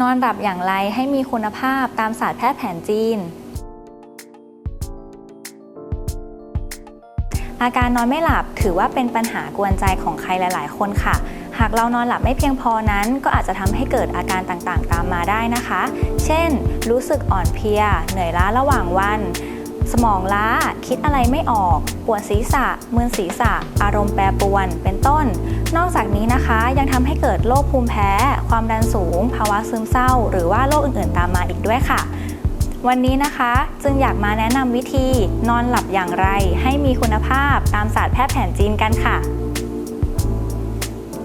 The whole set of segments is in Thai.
นอนหลับอย่างไรให้มีคุณภาพตามศาสตร์แพทย์แผนจีน อาการนอนไม่หลับถือว่าเป็นปัญหากวนใจของใครหลาย ๆ คนค่ะ หากเรานอนหลับไม่เพียงพอนั้น ก็อาจจะทำให้เกิดอาการต่าง ๆ ตามมาได้นะคะ เช่น รู้สึกอ่อนเพลีย เหนื่อยล้าระหว่างวัน สมองล้า คิดอะไรไม่ออก ปวดศีรษะมึนศีรษะ อารมณ์แปรปรวน เป็นต้น นอกจากนี้นะคะยังทำให้เกิดโรคภูมิแพ้ ความดันสูง ภาวะซึมเศร้า หรือว่าโรคอื่นๆ ตามมาอีกด้วยค่ะ วันนี้นะคะจึงอยากมาแนะนำวิธีนอนหลับอย่างไร ให้มีคุณภาพตามศาสตร์แพทย์แผนจีนกันค่ะ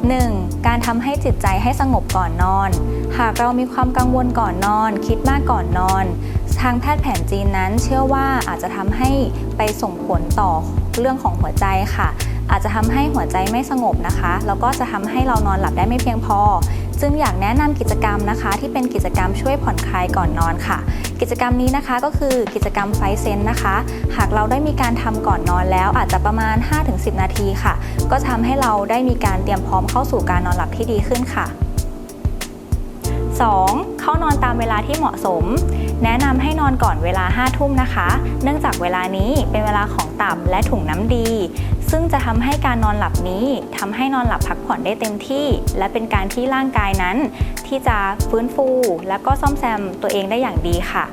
1. การทำให้จิตใจให้สงบก่อนนอน หากเรามีความกังวลก่อนนอน คิดมากก่อนนอน ทางแพทย์แผนจีนนั้นเชื่อว่าอาจจะทำให้ไปส่งผลต่อเรื่องของหัวใจค่ะ อาจจะทำให้หัวใจไม่สงบนะคะ แล้วก็จะทำให้เรานอนหลับได้ไม่เพียงพอ จึงอยากแนะนำกิจกรรมนะคะ ที่เป็นกิจกรรมช่วยผ่อนคลายก่อนนอนค่ะ กิจกรรมนี้นะคะก็คือกิจกรรมไฟเซนนะคะ หากเราได้มีการทำก่อนนอนแล้ว อาจจะประมาณ 5-10 นาทีค่ะ ก็จะทำให้เราได้มีการเตรียมพร้อมเข้าสู่การนอนหลับที่ดีขึ้นค่ะ 2. เข้านอนตามเวลาที่เหมาะสม แนะนำให้นอนก่อนเวลา 5 ทุ่มนะคะ เนื่องจากเวลานี้เป็นเวลาของตับและถุงน้ำดี ซึ่งจะทำให้การนอนหลับนี้ทำให้นอนหลับพักผ่อนได้เต็มที่ และเป็นการที่ร่างกายนั้น ที่จะฟื้นฟู และก็ซ่อมแซมตัวเองได้อย่างดีค่ะ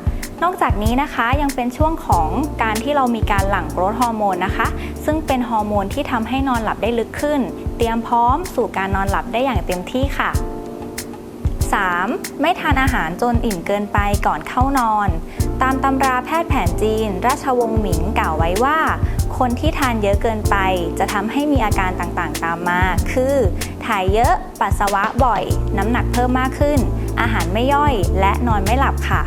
นอกจากนี้นะคะยังเป็นช่วงของการที่เรามีการหลั่งโกรทฮอร์โมนนะคะ ซึ่งเป็นฮอร์โมนที่ทำให้นอนหลับได้ลึกขึ้น เตรียมพร้อมสู่การนอนหลับได้อย่างเต็มที่ค่ะ 3. ไม่ทานอาหารจนอิ่มเกินไปก่อนเข้านอน ตามตำราแพทย์แผนจีน ราชวงศ์หมิงกล่าวไว้ว่า คนที่ทานเยอะเกินไป จะทำให้มีอาการต่างๆตามมา คือ ถ่ายเยอะ ปัสสาวะบ่อย น้ำหนักเพิ่มมากขึ้น อาหารไม่ย่อย และนอนไม่หลับค่ะ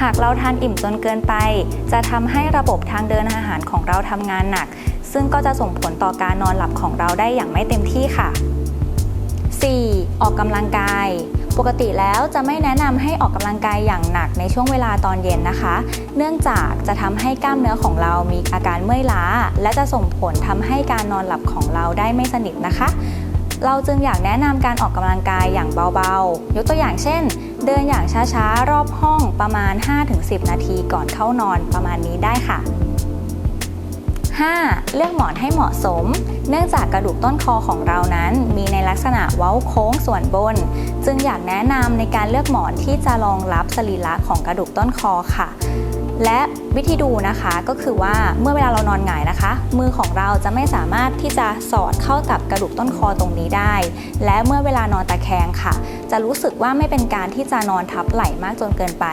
หากเราทานอิ่มจนเกินไป จะทำให้ระบบทางเดินอาหารของเราทำงานหนัก ซึ่งก็จะส่งผลต่อการนอนหลับของเราได้อย่างไม่เต็มที่ค่ะ 4. ออกกำลังกาย ปกติแล้วจะไม่แนะนำให้ออกกำลังกายอย่างหนักในช่วงเวลาตอนเย็นนะคะ เนื่องจากจะทำให้กล้ามเนื้อของเรามีอาการเมื่อยล้า และจะส่งผลทำให้การนอนหลับของเราได้ไม่สนิทนะคะ เราจึงอยากแนะนำการออกกำลังกายอย่างเบาๆ ยกตัวอย่างเช่น เดินอย่างช้าๆ รอบห้องประมาณ 5-10 นาทีก่อนเข้านอนประมาณนี้ได้ค่ะ 5. เลือกหมอนให้เหมาะสม เนื่องจากกระดูกต้นคอของเรานั้น มีในลักษณะเว้าโค้งส่วนบน จึงอยากแนะนำในการเลือกหมอนที่จะรองรับสรีระของกระดูกต้นคอค่ะ และวิธีดูนะคะก็คือว่าเมื่อเวลาเรานอนหงายนะคะ มือของเราจะไม่สามารถที่จะสอดเข้ากับกระดูกต้นคอตรงนี้ได้ และเมื่อเวลานอนตะแคงค่ะ จะรู้สึกว่าไม่เป็นการที่จะนอนทับไหล่มากจนเกินไป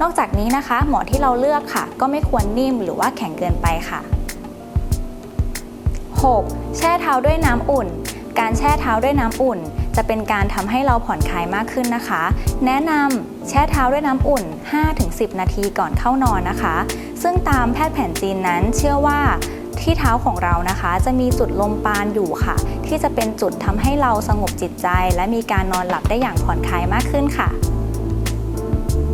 นอกจากนี้นะคะ หมอนที่เราเลือกค่ะ ก็ไม่ควรนิ่มหรือว่าแข็งเกินไปค่ะ 6. แช่เท้าด้วยน้ำอุ่น การแช่เท้าด้วยน้ำอุ่น จะเป็นการทำให้เราผ่อนคลายมากขึ้นนะคะ แนะนำแช่เท้าด้วยน้ำอุ่น 5-10 นาทีก่อนเข้านอนนะคะ ซึ่งตามแพทย์แผนจีนนั้นเชื่อว่าที่เท้าของเรานะคะ จะมีจุดลมปานอยู่ค่ะ ที่จะเป็นจุดทำให้เราสงบจิตใจ และมีการนอนหลับได้อย่างผ่อนคลายมากขึ้นค่ะ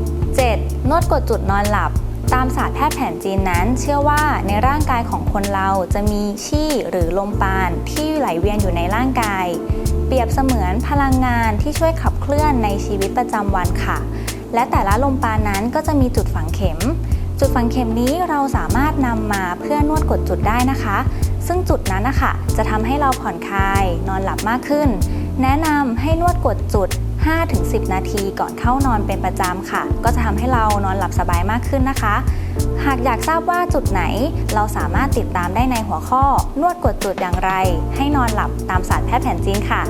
7. นวดกดจุดนอนหลับ ตามศาสตร์แพทย์แผนจีนนั้น เชื่อว่าในร่างกายของคนเราจะมีชี่หรือลมปานที่ไหลเวียนอยู่ในร่างกาย เปรียบเสมือนพลังงานที่ช่วยขับเคลื่อนในชีวิตประจำวันค่ะ และแต่ละลมปานนั้นก็จะมีจุดฝังเข็ม จุดฝังเข็มนี้เราสามารถนำมาเพื่อนวดกดจุดได้นะคะ ซึ่งจุดนั้นนะคะจะทำให้เราผ่อนคลาย นอนหลับมากขึ้น แนะนำให้นวดกดจุด 5-10 นาทีก่อนเข้านอนเป็นประจำค่ะ ก็จะทำให้เรานอนหลับสบายมากขึ้นนะคะ หากอยากทราบว่าจุดไหน เราสามารถติดตามได้ในหัวข้อ นวดกดจุดอย่างไร ให้นอนหลับตามศาสตร์แพทย์แผนจีนค่ะ